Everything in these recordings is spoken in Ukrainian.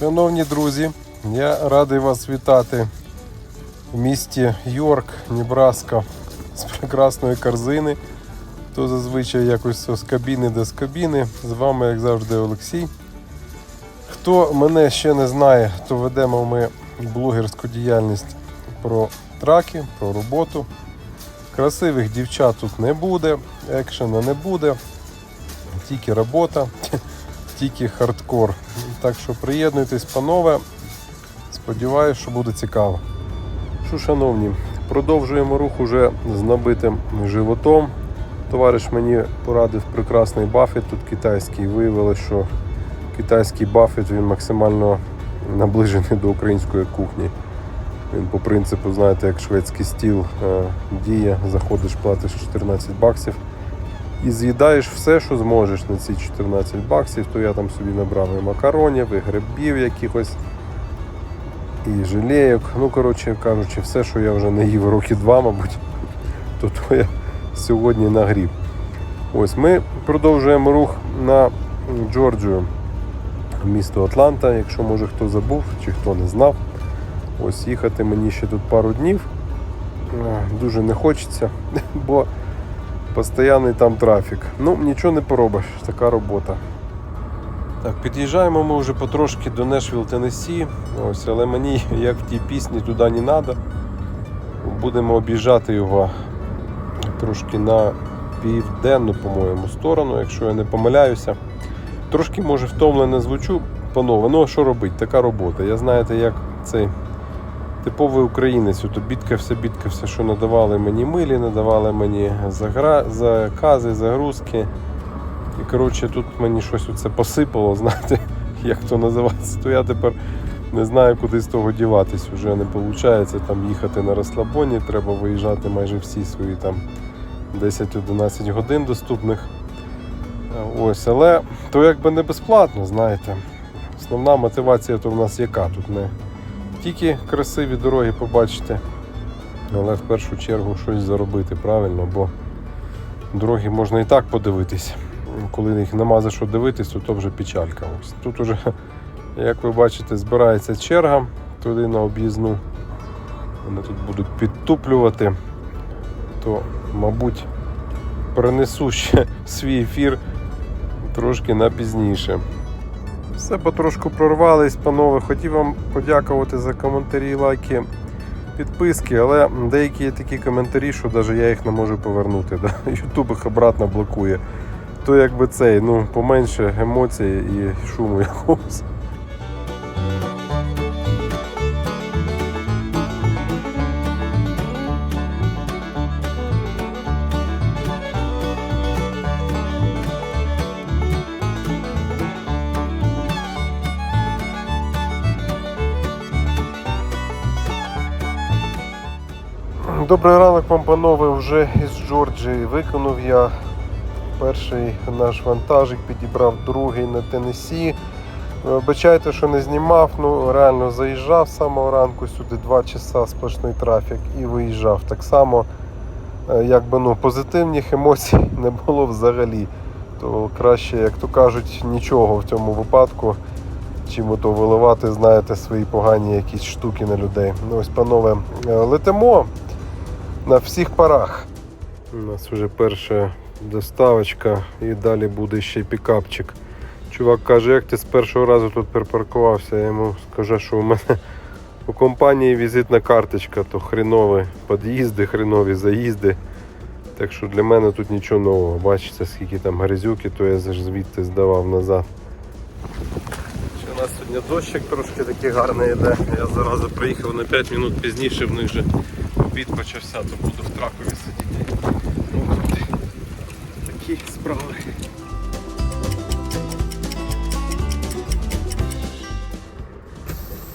Шановні друзі, я радий вас вітати в місті Йорк, Небраска з прекрасної корзини. То зазвичай якось з кабіни до з кабіни. З вами, як завжди, Олексій. Хто мене ще не знає, то ведемо ми блогерську діяльність про траки, про роботу. Красивих дівчат тут не буде, екшена не буде, тільки робота, тільки хардкор. Так що приєднуйтесь, панове. Сподіваюсь, що буде цікаво. Що, шановні, продовжуємо рух уже з набитим животом. Товариш мені порадив прекрасний бафет, тут китайський. Виявилося, що китайський бафет він максимально наближений до української кухні. Він по принципу, знаєте, як шведський стіл е, діє, заходиш, платиш 14 баксів і з'їдаєш все, що зможеш на ці 14 баксів, то я там собі набрав і макаронів, і грибів якихось, і желейок. Ну, коротше кажучи, все, що я вже не їв роки два, мабуть, то, то я сьогодні нагрів. Ось ми продовжуємо рух на Джорджію, місто Атланта, якщо може хто забув чи хто не знав. Ось їхати мені ще тут пару днів. Дуже не хочеться, бо постійний там трафік. Ну, нічого не поробиш, така робота. Так, під'їжджаємо ми вже потрошки до Нешвіл, Теннессі. Ось, але мені, як в тій пісні, туди не треба. Будемо об'їжджати його трошки на південну, по-моєму, сторону, якщо я не помиляюся. Трошки, може, втомлено звучу, панове, ну а що робити? Така робота. Я знаєте, як цей типовий українець, ото бідкався, бідкався, що надавали мені милі, надавали мені загра... закази, загрузки. І коротше, тут мені щось оце посипало, знаєте, як то називається, то я тепер не знаю, куди з того діватись. Вже не виходить там їхати на розслабоні, треба виїжджати майже всі свої там 10-11 годин доступних. Ось, але то якби не безплатно, знаєте. Основна мотивація то в нас яка тут не тільки красиві дороги побачити, але в першу чергу щось заробити правильно, бо дороги можна і так подивитись. Коли їх нема за що дивитись, то, то вже печалька. Ось тут уже, як ви бачите, збирається черга туди на об'їзну. Вони тут будуть підтуплювати, то, мабуть, перенесу ще свій ефір трошки на пізніше. Все потрошку прорвались, панове. Хотів вам подякувати за коментарі, лайки, підписки, але деякі є такі коментарі, що навіть я їх не можу повернути. Да? Ютуб їх обратно блокує. То якби цей, ну, поменше емоцій і шуму якогось. Добрий ранок вам, панове, вже із Джорджії виконав я перший наш вантажик, підібрав другий на Теннессі. Вибачайте, що не знімав, ну реально заїжджав з самого ранку сюди 2 часа сплошний трафік і виїжджав. Так само, е, якби ну, позитивних емоцій не було взагалі. То краще, як то кажуть, нічого в цьому випадку, чим ото виливати, знаєте, свої погані якісь штуки на людей. Ну ось, панове, е, летимо на всіх парах. У нас вже перша доставочка і далі буде ще пікапчик. Чувак каже, як ти з першого разу тут припаркувався, я йому скажу, що у мене у компанії візитна карточка, то хренові під'їзди, хренові заїзди. Так що для мене тут нічого нового. Бачите, скільки там грязюки, то я звідти здавав назад. У нас сьогодні дощик трошки такий гарний йде. Я зараза приїхав на 5 минут пізніше, в них вже обід почався, то буду в тракові сидіти. Ну, такі справи.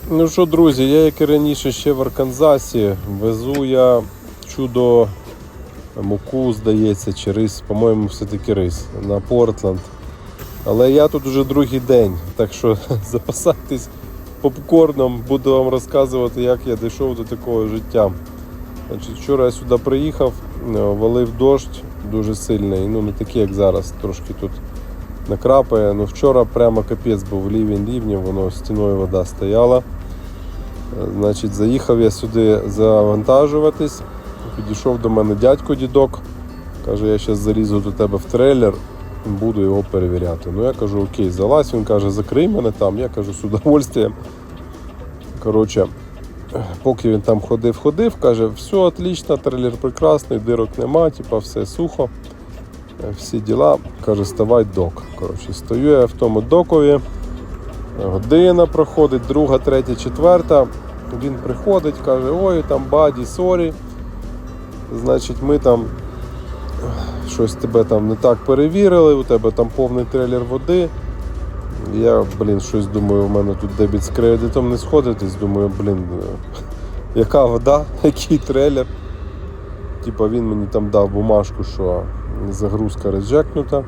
Ну що, друзі, я як і раніше ще в Арканзасі везу я чудо муку, здається, чи рис, по-моєму, все-таки рис на Портленд. Але я тут вже другий день, так що запасайтесь попкорном, буду вам розказувати, як я дійшов до такого життя. Значить, Вчора я сюди приїхав, е, валив дощ дуже сильний, ну не такий, як зараз, трошки тут накрапає. Ну вчора прямо капець був лівень рівнів, воно стіною вода стояла. Е, Значить, заїхав я сюди завантажуватись. Підійшов до мене дядько дідок. Каже, я зараз залізу до тебе в трейлер, буду його перевіряти. Ну я кажу, окей, залазь. Він каже, закрий мене там. Я кажу, з удовольствием. Коротше, поки він там ходив, ходив, каже, все отлично, трейлер прекрасний, дирок нема, типа все сухо. Е, Всі діла, каже, ставай док. Коротше, стою я в тому докові. Година проходить, друга, третя, четверта. Він приходить, каже, ой, там баді, сорі. Значить, ми там щось тебе там не так перевірили, у тебе там повний трейлер води. Я, блін, щось думаю, у мене тут дебіт з кредитом не сходитись. Думаю, блін, е, яка вода, який трейлер. Типа він мені там дав бумажку, що загрузка реджекнута. Е,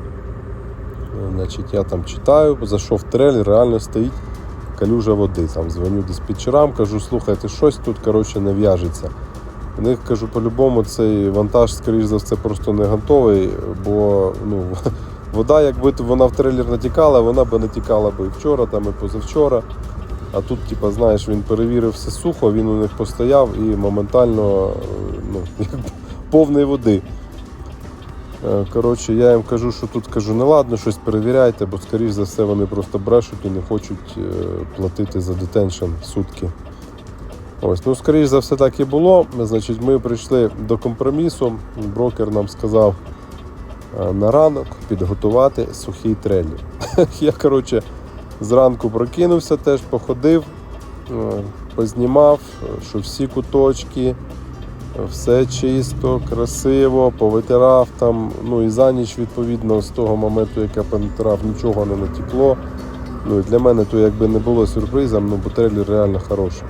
Значить, я там читаю, зайшов в трейлер, реально стоїть калюжа води. Там дзвоню диспетчерам, кажу, слухайте, щось тут коротше, не в'яжеться. У них кажу, по-любому цей вантаж, скоріш за все, просто не готовий, бо ну, вода, якби вона в трейлер натікала, вона би натікала би і вчора, там, і позавчора. А тут, типа, знаєш, він перевірив все сухо, він у них постояв і моментально е, ну, повний води. Е, Коротше, я їм кажу, що тут кажу, не ладно, щось перевіряйте, бо скоріш за все вони просто брешуть і не хочуть е, платити за детеншн сутки. Ось, ну скоріш за все так і було. Значить, ми прийшли до компромісу. Брокер нам сказав на ранок підготувати сухий трейлер. Я, коротше, зранку прокинувся, теж походив, е, познімав, е, що всі куточки, е, все чисто, красиво, повитирав там. Ну і за ніч, відповідно, з того моменту, як я повитирав, нічого не натекло. Ну і для мене то якби не було сюрпризом, ну бо трейлер реально хороший.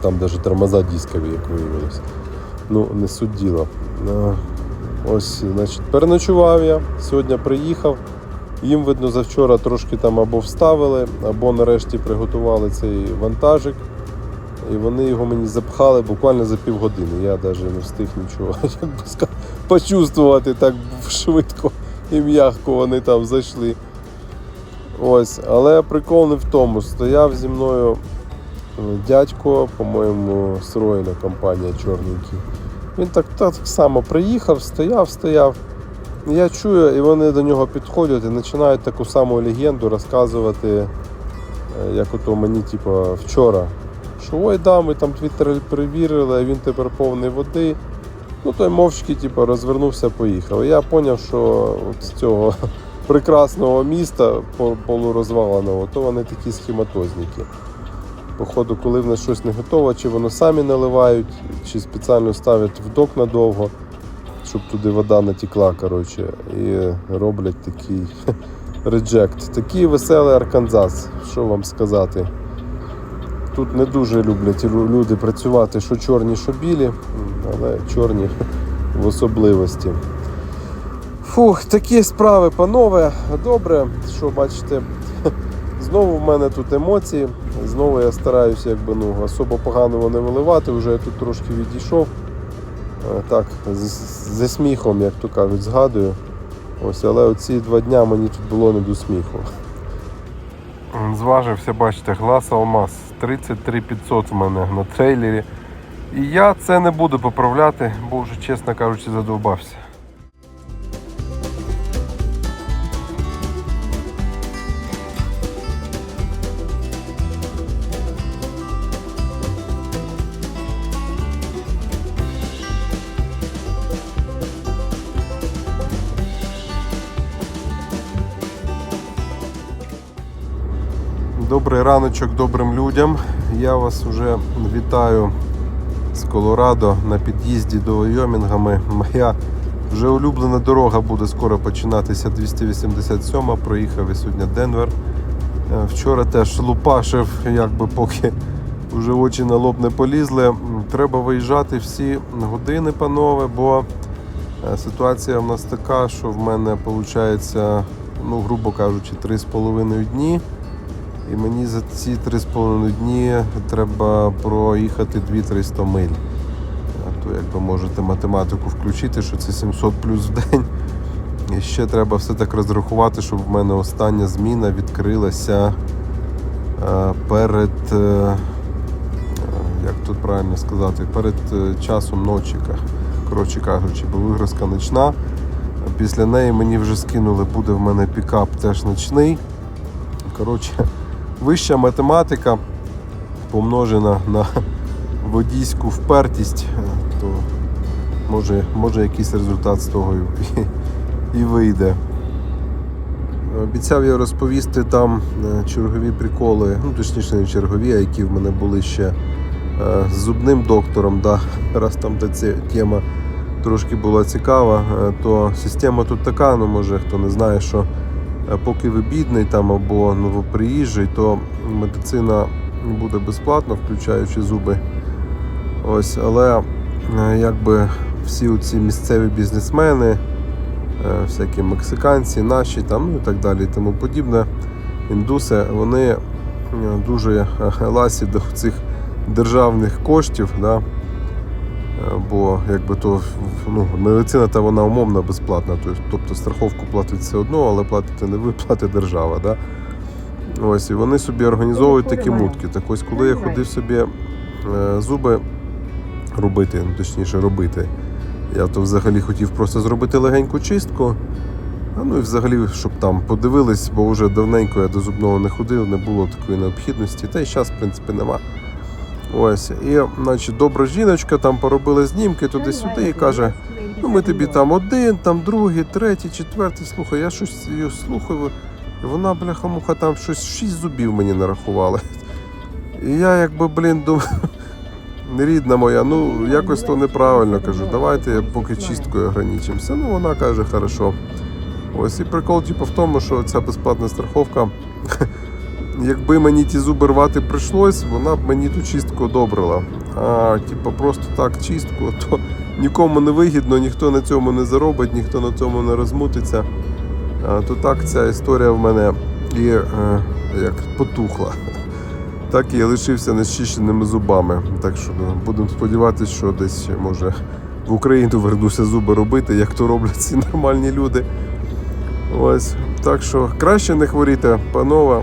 Там навіть тормоза дискові, як виявилось. Ну, не. Е, Ось, значить, переночував я, сьогодні приїхав. Їм, видно, завчора трошки там або вставили, або нарешті приготували цей вантажик. І вони його мені запхали буквально за півгодини. Я навіть не встиг нічого почувствувати так швидко і м'яко вони там зайшли. Ось, але прикол не в тому. Стояв зі мною е, дядько, по-моєму, Сроїна компанія чорненький. Він так, так само приїхав, стояв, стояв. Я чую, і вони до нього підходять і починають таку саму легенду розказувати, е, як ото мені, типу, вчора. Що ой, да, ми там твій трейлер перевірили, а він тепер повний води. Ну той мовчки типу, розвернувся, поїхав. Я зрозумів, що от з цього прекрасного міста полурозваленого, то вони такі схематозники. Походу, коли в нас щось не готово, чи воно самі наливають, чи спеціально ставлять в док надовго, щоб туди вода натекла, коротше, і роблять такий реджект. Такий веселий Арканзас, що вам сказати. Тут не дуже люблять люди працювати, що чорні, що білі, але чорні в особливості. Фух, такі справи, панове. Добре, що бачите, знову в мене тут емоції. Знову я стараюся якби, ну, особо поганого не виливати, вже я тут трошки відійшов. Е, Так, зі сміхом, як то кажуть, згадую. Ось, але оці два дня мені тут було не до сміху. Зважився, бачите, глас алмаз. 33 500 в мене на трейлері. І я це не буду поправляти, бо вже, чесно кажучи, задовбався. Добрий раночок добрим людям. Я вас вже вітаю з Колорадо на під'їзді до Вайомінга. Моя вже улюблена дорога буде скоро починатися 287 Проїхав і сьогодні Денвер. Е, Вчора теж лупашив, якби поки вже очі на лоб не полізли. Треба виїжджати всі години, панове, бо е, ситуація в нас така, що в мене виходить, ну, грубо кажучи, 3,5 дні. І мені за ці 3,5 дні треба проїхати 2-300 миль. А То як ви можете математику включити, що це 700 плюс в день. І ще треба все так розрахувати, щоб в мене остання зміна відкрилася е, перед, е, е, як тут правильно сказати, перед часом ночіка. коротше кажучи, бо вигрузка ночна. Після неї мені вже скинули, буде в мене пікап теж ночний. Коротше, вища математика помножена на водійську впертість, е, то може, може якийсь результат з того і, і вийде. Обіцяв я розповісти там е, чергові приколи, ну точніше не чергові, а які в мене були ще е, з зубним доктором. Да, раз там та ця тема трошки була цікава, то система тут така, ну може хто не знає, що поки ви бідний там або новоприїжджий, то медицина буде безплатно, включаючи зуби. Ось, але е, якби всі ці місцеві бізнесмени, е, всякі мексиканці, наші там, ну і так далі, і тому подібне, індуси, вони е, дуже е, ласі до цих державних коштів. Да? Бо якби то ну, медицина та вона умовно безплатна. Тобто- страховку платить все одно, але платите не ви, платить держава. Да? Ось, і вони собі організовують такі мутки. Так ось, коли я ходив собі е, зуби робити, ну, точніше робити, я то взагалі хотів просто зробити легеньку чистку. А ну і взагалі, щоб там подивились, бо вже давненько я до зубного не ходив, не було такої необхідності. Та й зараз, в принципі, нема. Ось. І, значить, добра жіночка там поробила знімки туди-сюди і каже: ну ми тобі там один, там другий, третій, четвертий. Слухай, я щось її слухаю. І вона, бляха-муха, там щось шість зубів мені нарахувала. І я якби, блін, думаю, рідна моя, ну якось то неправильно кажу. Давайте поки чисткою ограничимося. Ну вона каже, хорошо. Ось і прикол, типу, в тому, що ця безплатна страховка, якби мені ті зуби рвати прийшлось, вона б мені ту чистку одобрила. А типу, просто так чистку, то нікому не вигідно, ніхто на цьому не заробить, ніхто на цьому не розмутиться. А, то так ця історія в мене і е, як потухла. Так і я лишився нещищеними зубами. Так що ну, будемо сподіватися, що десь може в Україну вернуся зуби робити, як то роблять ці нормальні люди. Ось. Так що краще не хворіти, панове.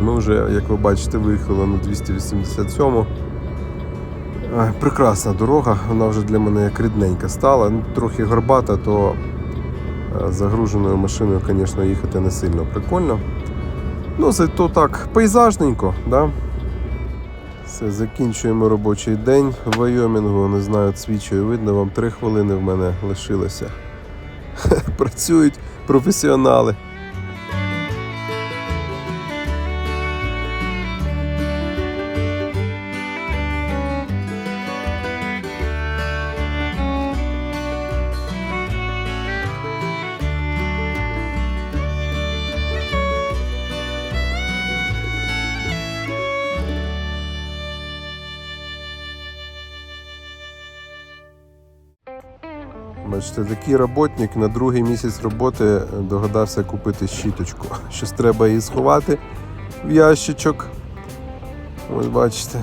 Ми вже, як ви бачите, виїхали на 287. Е, Прекрасна дорога, вона вже для мене як рідненька стала. Ну, трохи горбата, то е, загруженою машиною, звісно, їхати не сильно прикольно. Ну, зато так, пейзажненько, да? Все, закінчуємо робочий день в Вайомінгу. Не знаю, свічою видно, вам три хвилини в мене лишилося. Працюють професіонали. Бачите, такий роботник на другий місяць роботи догадався купити щіточку. Щось треба її сховати в ящичок. Ось бачите.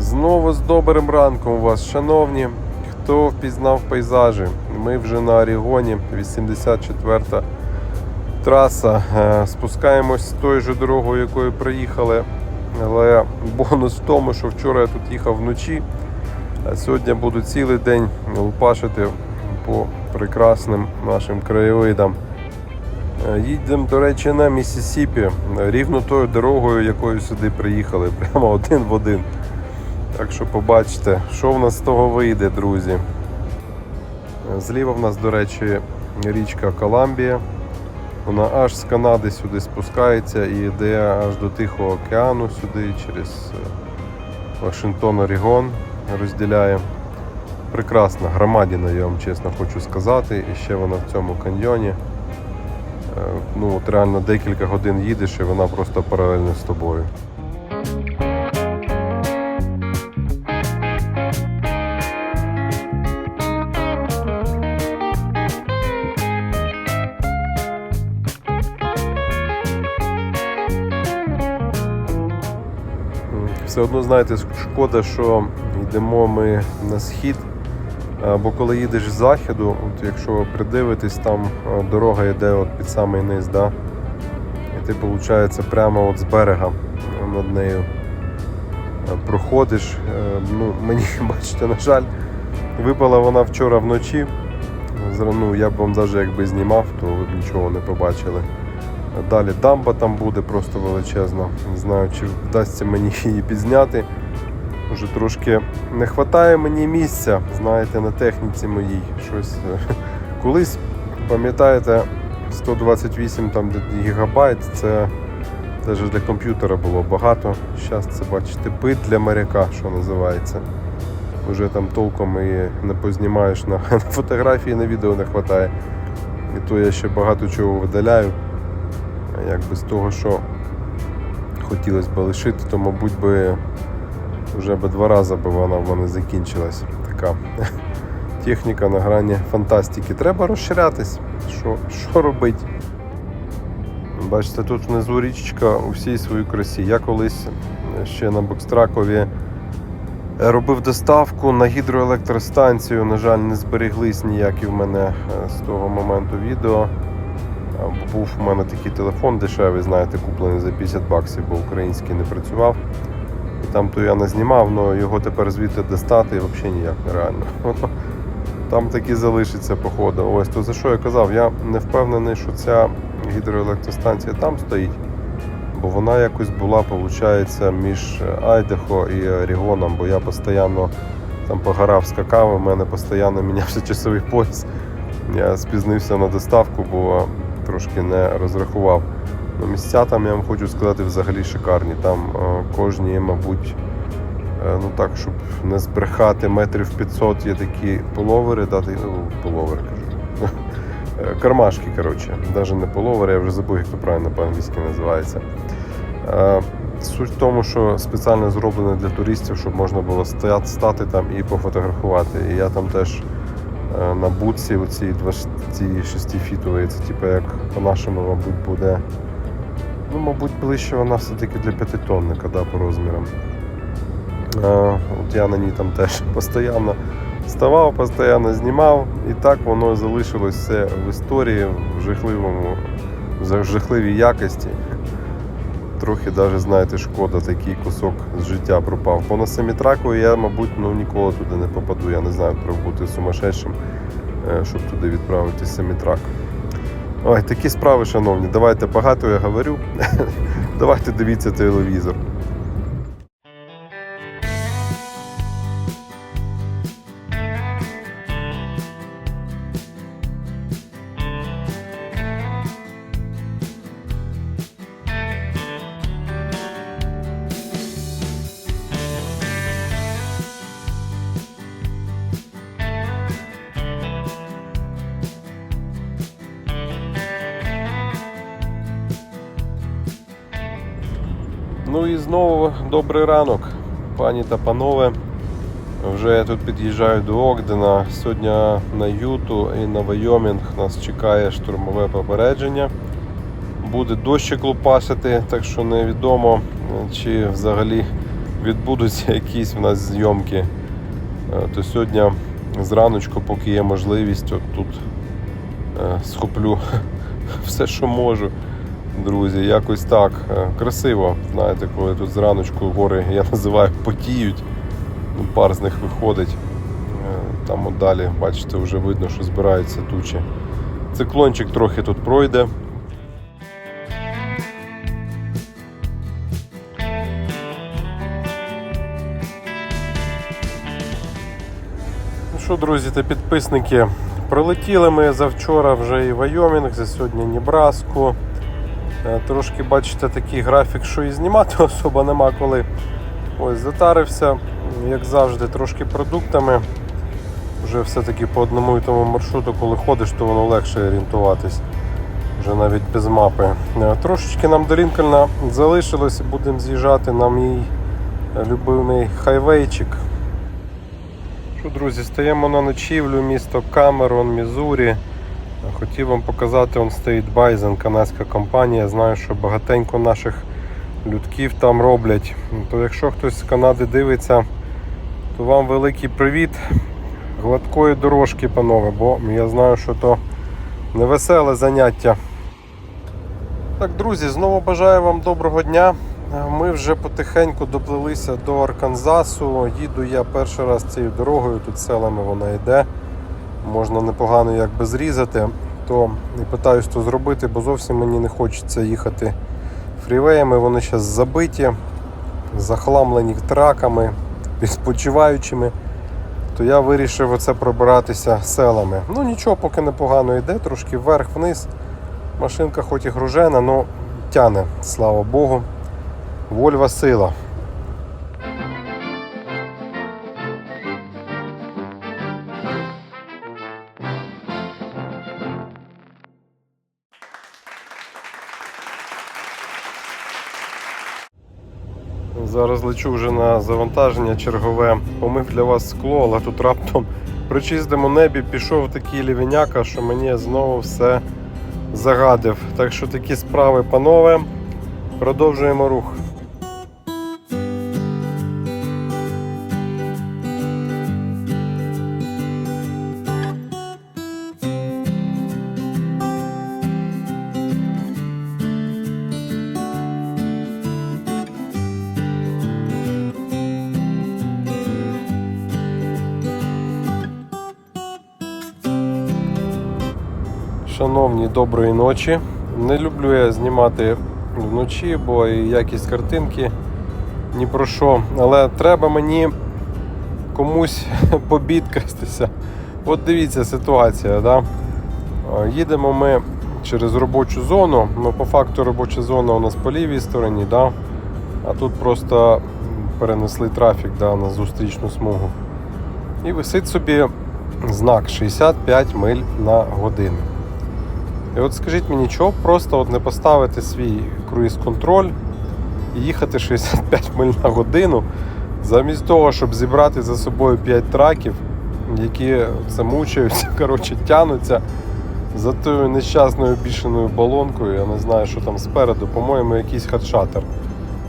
Знову з добрим ранком вас, шановні. Хто впізнав пейзажі? Ми вже на Орігоні, 84-та траса. Е, Спускаємось тою же дорогою, якою приїхали. Але бонус в тому, що вчора я тут їхав вночі. А сьогодні буду цілий день лупашити по прекрасним нашим краєвидам. Е, Їдемо, до речі, на Місісіпі, рівно тою дорогою, якою сюди приїхали, прямо один в один. Так що побачите, що в нас з того вийде, друзі. Е, Зліва в нас, до речі, річка Коламбія. Вона аж з Канади сюди спускається і йде аж до Тихого океану сюди, через е, Вашингтон, Орігон розділяє. Прекрасна громадіна, я вам чесно хочу сказати. І ще вона в цьому каньйоні. Е, Ну, от реально декілька годин їдеш і вона просто паралельно з тобою. Все одно, знаєте, шкода, що йдемо ми на схід, Бо коли їдеш з заходу, от якщо придивитись, там е, дорога йде от під самий низ, да? і ти, виходить, прямо от з берега е, над нею е, проходиш. Е, Ну, мені, бачите, на жаль, випала вона вчора вночі. Ну, я б вам навіть якби знімав, то ви б нічого не побачили. Далі дамба там буде просто величезна. Не знаю, чи вдасться мені її підзняти. Вже трошки не вистачає мені місця, знаєте, на техніці моїй. Щось е, колись, пам'ятаєте, 128 там гігабайт це навіть для комп'ютера було багато. Зараз це бачите, пит для моряка, що називається. Вже там толком і не познімаєш на фотографії, на відео не вистачає. І то я ще багато чого видаляю. Якби з того, що хотілося б лишити, то, мабуть, би вже би два рази би вона в мене закінчилась. Така техніка на грані фантастики. Треба розширятись. Що, що робити? Бачите, тут внизу річечка у всій своїй красі. Я колись ще на Бокстракові робив доставку на гідроелектростанцію. На жаль, не зберіглись ніякі в мене е, з того моменту відео. Був у мене такий телефон дешевий, знаєте, куплений за 50 баксів, бо український не працював. І там то я не знімав, але його тепер звідти достати взагалі ніяк нереально. Там таки залишиться походу. Ось то за що я казав, я не впевнений, що ця гідроелектростанція там стоїть, бо вона якось була, виходить, між Айдахо і Орігоном, бо я постійно там по горах скакав, у мене постійно мінявся часовий пояс. Я спізнився на доставку, бо трошки не розрахував. Ну, місця там, я вам хочу сказати, взагалі шикарні. Там е, кожні, мабуть, е, ну так, щоб не збрехати метрів 500 є такі половери, да, ти- ну, половери кажу. Е, Кармашки, коротше, навіть не половери, я вже забув, як то правильно по-англійськи називається. Суть в тому, що спеціально зроблено для туристів, щоб можна було стати там і пофотографувати. І я там теж на бутсі, оцій 26-фітової, це типу як по-нашому, мабуть, буде. Ну, мабуть, ближче вона все-таки для п'ятитонника, да, по розмірам. Е, от я на ній там теж постійно ставав, постійно знімав, і так воно залишилось все в історії, в жахливому, в жахливій якості. Трохи навіть, знаєте, шкода, такий кусок з життя пропав. Бо на семітраку я, мабуть, ну, ніколи туди не попаду. Я не знаю, треба бути сумасшедшим, е, щоб туди відправити семітрак. Ой, такі справи, шановні. Давайте багато я говорю. Давайте дивіться телевізор. Ну і знову добрий ранок, пані та панове. Вже я тут під'їжджаю до Огдена. Сьогодні на Юту і на Вайомінг нас чекає штурмове попередження. Буде дощик лупасити, так що невідомо, чи взагалі відбудуться якісь в нас зйомки. Е, То сьогодні зраночку, поки є можливість, от тут е, схоплю все, що можу. Друзі, якось так. Е, Красиво. Знаєте, коли тут зраночку гори, я називаю, потіють. Ну, Пар з них виходить. Е, Там от далі, бачите, вже видно, що збираються тучі. Циклончик трохи тут пройде. Ну що, друзі та підписники, пролетіли ми завчора вже і Вайомінг, за сьогодні Небраску. Е, Трошки бачите такий графік, що і знімати особо нема коли. Ось затарився, як завжди, трошки продуктами. Вже все-таки по одному і тому маршруту, коли ходиш, то воно легше орієнтуватись. Вже навіть без мапи. Е, Трошечки нам до Лінкольна залишилось, будемо з'їжджати на мій е, любимий хайвейчик. Що, друзі, стаємо на ночівлю, місто Камерон, Мізурі. Хотів вам показати, он стоїть Байзен, канадська компанія. Знаю, що багатенько наших людків там роблять. То якщо хтось з Канади дивиться, то вам великий привіт. гладкої дорожки, панове, бо я знаю, що то невеселе заняття. Так, друзі, знову бажаю вам доброго дня. Ми вже потихеньку доплилися до Арканзасу. Їду я перший раз цією дорогою, тут селами вона йде. Можна непогано якби зрізати, то і питаюсь то зробити, бо зовсім мені не хочеться їхати фрівеями. Вони зараз забиті, захламлені траками, відпочиваючими. То я вирішив оце пробиратися селами. Ну нічого, поки непогано йде, трошки вверх-вниз. Машинка хоч і гружена, але тяне, слава Богу. Вольва сила. Зараз лечу вже на завантаження чергове. Помив для вас скло, але тут раптом при чистому небі пішов такий лівеняка, що мені знову все загадив. Так що такі справи, панове. Продовжуємо рух. Доброї ночі. Не люблю я знімати вночі, бо і якість картинки ні про що. Але треба мені комусь побідкастися. От дивіться ситуація. Да? Їдемо ми через робочу зону. Ну, по факту робоча зона у нас по лівій стороні, да? а тут просто перенесли трафік да, на зустрічну смугу. І висить собі знак 65 миль на годину. І от скажіть мені, чого просто от не поставити свій круїз-контроль і їхати 65 миль на годину, замість того, щоб зібрати за собою 5 траків, які це мучаються, коротше, тянуться за тою нещасною бішеною балонкою. Я не знаю, що там спереду. По-моєму, якийсь хатшатер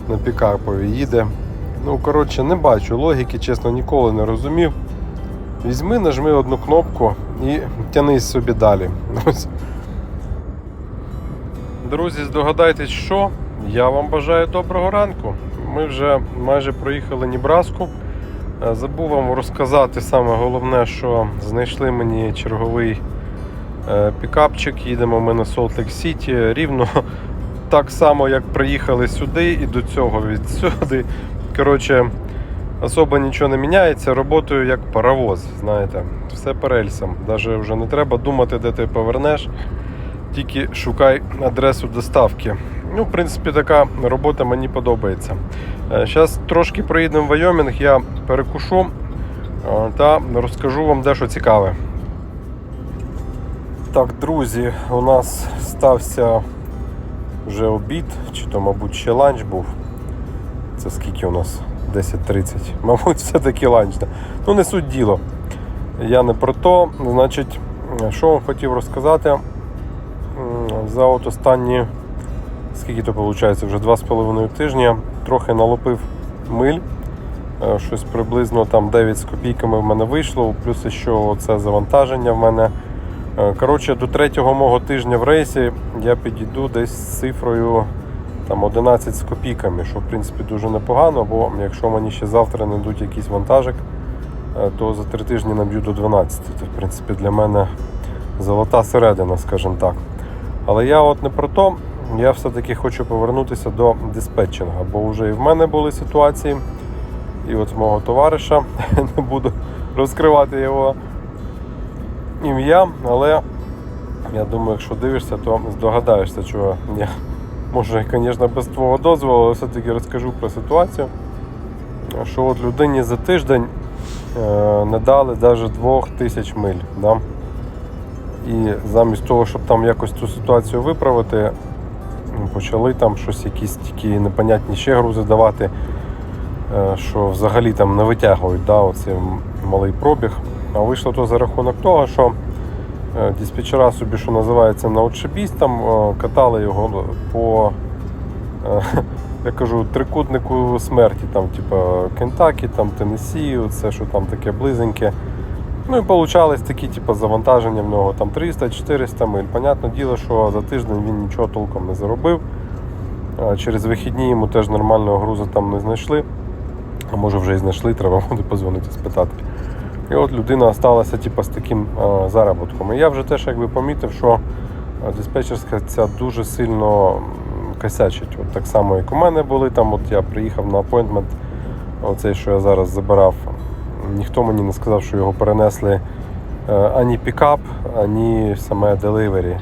на пікапові їде. Ну, коротше, не бачу логіки, чесно, ніколи не розумів. Візьми, нажми одну кнопку і тянись собі далі. Ось. Друзі, здогадайтесь, що я вам бажаю доброго ранку. Ми вже майже проїхали Нібраску. Е, Забув вам розказати саме головне, що знайшли мені черговий е, пікапчик. Їдемо ми на Солт Лейк Сіті. Рівно так само, як приїхали сюди і до цього відсюди. Коротше, особо нічого не міняється. Роботою як паровоз. Знаєте, все по рельсам. Навіть вже не треба думати, де ти повернеш тільки шукай адресу доставки. Ну, в принципі, така робота мені подобається. Зараз трошки проїдемо в Вайомінг, я перекушу е, та розкажу вам дещо цікаве. Так, друзі, у нас стався вже обід, чи то, мабуть, ще ланч був. Це скільки у нас? 10.30. Мабуть, все-таки ланч. Ну, не суть діло. Я не про то. Значить, що вам хотів розказати. За от останні, скільки то виходить, вже 2,5 тижні трохи налопив миль. Е, Щось приблизно там 9 з копійками в мене вийшло, плюс ще це завантаження в мене. Е, Коротше, до третього мого тижня в рейсі я підійду десь з цифрою там, 11 з копійками, що в принципі дуже непогано, бо якщо мені ще завтра не дадуть якийсь вантажик, е, то за три тижні наб'ю до 12. Це в принципі для мене золота середина, скажімо так. Але я от не про то, я все-таки хочу повернутися до диспетчинга, бо вже і в мене були ситуації, і от в мого товариша не буду розкривати його ім'я, але я думаю, якщо дивишся, то здогадаєшся, чого я може, звісно, без твого дозволу, але все-таки розкажу про ситуацію. Що от людині за тиждень е, не дали навіть 2000 миль. Да? І замість того, щоб там якось цю ситуацію виправити, почали там щось якісь такі непонятні ще грузи давати, е, що взагалі там не витягують да, оцей малий пробіг. А вийшло то за рахунок того, що е, диспетчера собі, що називається, на там е, катали його по я кажу, трикутнику смерті, там, типу, Кентакі, там, Теннессі, це що там таке близеньке. Ну і получались такі, типу, завантаження в нього там 300-400 миль. Понятне діло, що за тиждень він нічого толком не заробив. Через вихідні йому теж нормального грузу там не знайшли. А може вже і знайшли, треба буде позвонити спитати. І от людина залишилася типу, з таким а, заробітком. І я вже теж якби помітив, що диспетчерська ця дуже сильно косячить. От так само, як у мене були, там от я приїхав на апойнтмент, оцей, що я зараз забирав. Ніхто мені не сказав, що його перенесли е, ані пікап, ані саме деливері.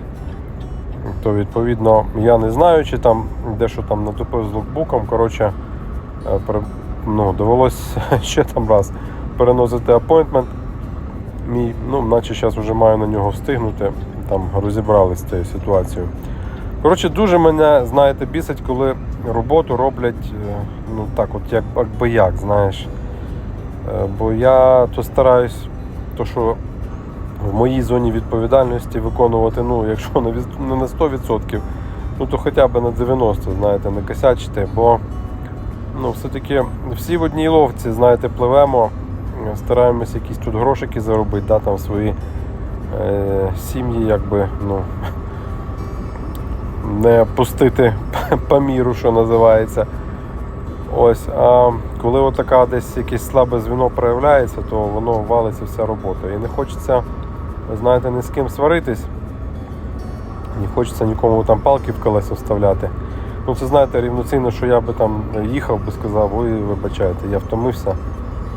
То відповідно я не знаю, чи там дещо там натупив з лукбуком. Коротше, е, ну, довелось ще там раз переносити апойнтмент. Мій, ну, наче зараз вже маю на нього встигнути. Там розібрались з цією ситуацією. Коротше, дуже мене, знаєте, бісить, коли роботу роблять е, ну так, от як, якби як, знаєш. Е, Бо я то стараюсь, то що в моїй зоні відповідальності виконувати, ну, якщо не на 100%, ну то хоча б на 90%, знаєте, не косячити, бо ну, все-таки всі в одній ловці, знаєте, пливемо, е, стараємось якісь тут грошики заробити, да, там свої е, сім'ї, якби, ну, не пустити по міру, що називається. Ось, а коли отака десь якесь слабе звіно проявляється, то воно валиться вся робота. І не хочеться, знаєте, ні з ким сваритись, не хочеться нікому там палки в колеса вставляти. Ну це знаєте, рівноцінно, що я би там їхав би сказав, ой, вибачайте, я втомився,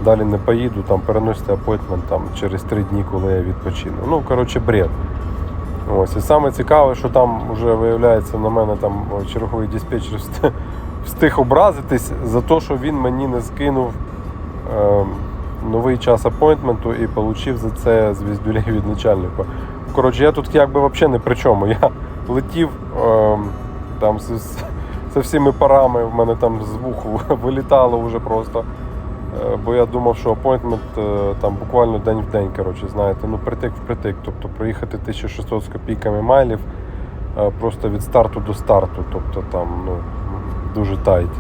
далі не поїду, там переносите апойтмент там, через три дні, коли я відпочину. Ну, коротше, бред. Ось, і саме цікаве, що там вже виявляється на мене там черговий диспетчер встиг образитись за те, що він мені не скинув е, новий час апойнтменту і отримав за це звіздюлей від начальника. Коротше, я тут якби взагалі не при чому. Я летів е, там з, з, зі всіми парами, в мене там з вуху вилітало вже просто. Е, Бо я думав, що апойнтмент е, там буквально день в день, коротше, знаєте, ну притик в притик. Тобто проїхати 1600 з копійками майлів е, просто від старту до старту. Тобто там ну, дуже тайт.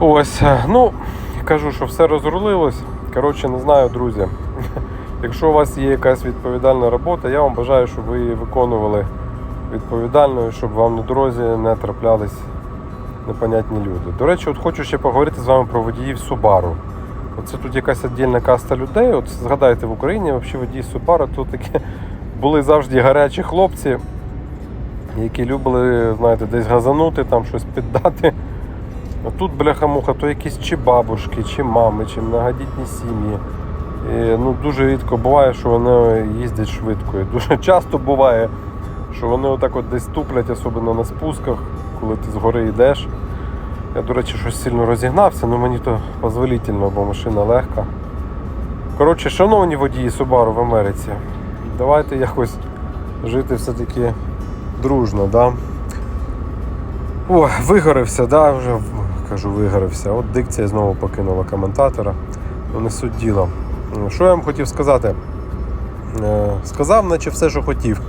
Ось, е, ну, кажу, що все розрулилось. Коротше, не знаю, друзі. Якщо у вас є якась відповідальна робота, я вам бажаю, щоб ви її виконували відповідально, і щоб вам на дорозі не траплялись непонятні люди. До речі, от хочу ще поговорити з вами про водіїв Subaru. Оце тут якась віддільна каста людей. От згадайте, в Україні взагалі водії Subaru тут такі були завжди гарячі хлопці, які любили, знаєте, десь газанути, там щось піддати. А тут, бляха-муха, то якісь чи бабушки, чи мами, чи многодітні сім'ї. Ну, дуже рідко буває, що вони їздять швидко. І дуже часто буває, що вони отак от десь туплять, особливо на спусках, коли ти згори йдеш. Я, до речі, щось сильно розігнався, але мені то дозволительно, бо машина легка. Коротше, шановні водії Subaru в Америці, давайте якось жити все-таки дружно, да? О, вигорився, да, вже кажу, вигорився. От дикція знову покинула коментатора. Ну, не суть діла. Що я вам хотів сказати? Е, Сказав, наче все, що хотів.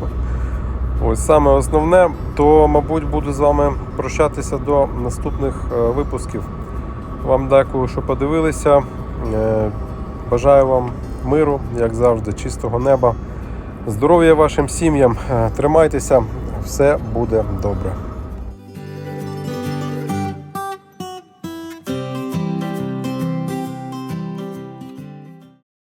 Ось саме основне, то, мабуть, буду з вами прощатися до наступних е, випусків. Вам дякую, що подивилися. Е, Бажаю вам миру, як завжди, чистого неба. Здоров'я вашим сім'ям. Тримайтеся, все буде добре.